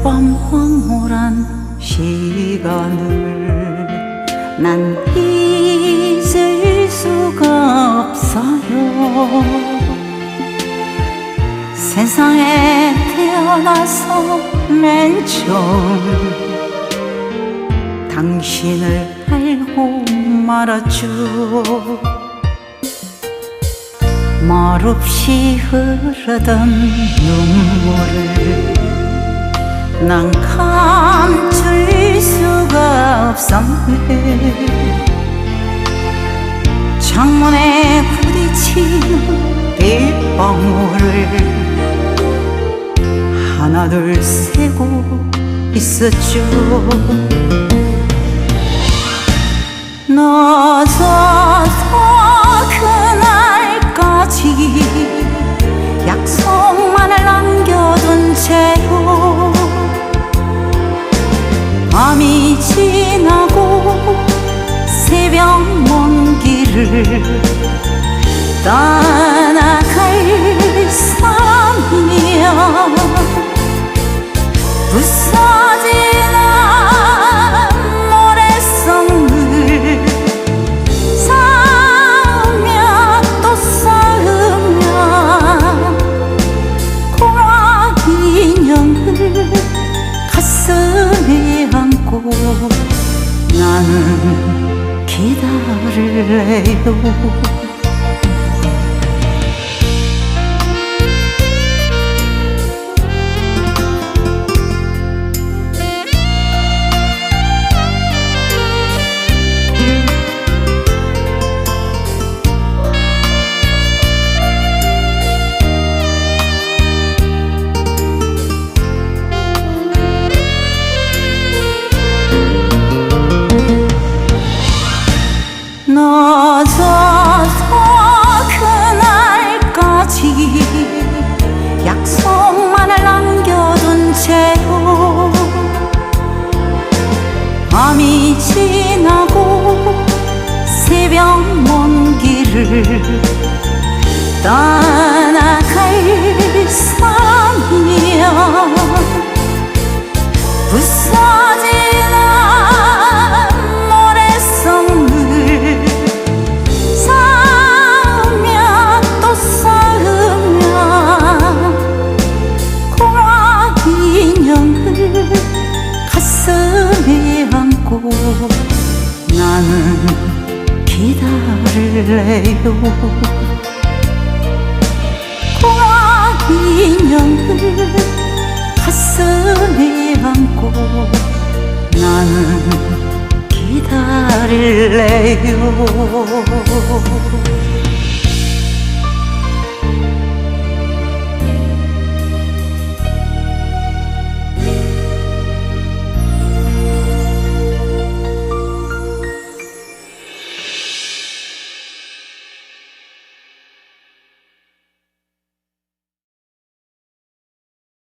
겨울밤 황홀한 시간을 난 잊을 수가 없어요. 세상에 태어나서 맨 처음 당신을 알고 말았죠. 말없이 흐르던 눈물을 난 감출 수가 없었네. 창문에 부딪히는 빗방울을 하나 둘 세고 있었죠. 늦어 새벽 먼 길을 떠나갈 사람이야 부서지는 모래성을 쌓으며 또 쌓으며 고와 인형을 가슴에 안고 나는 기다릴래요 밤이 지나고 새벽 먼 길을 떠 기다릴래요? 고와 인형을 가슴에 안고 나는 기다릴래요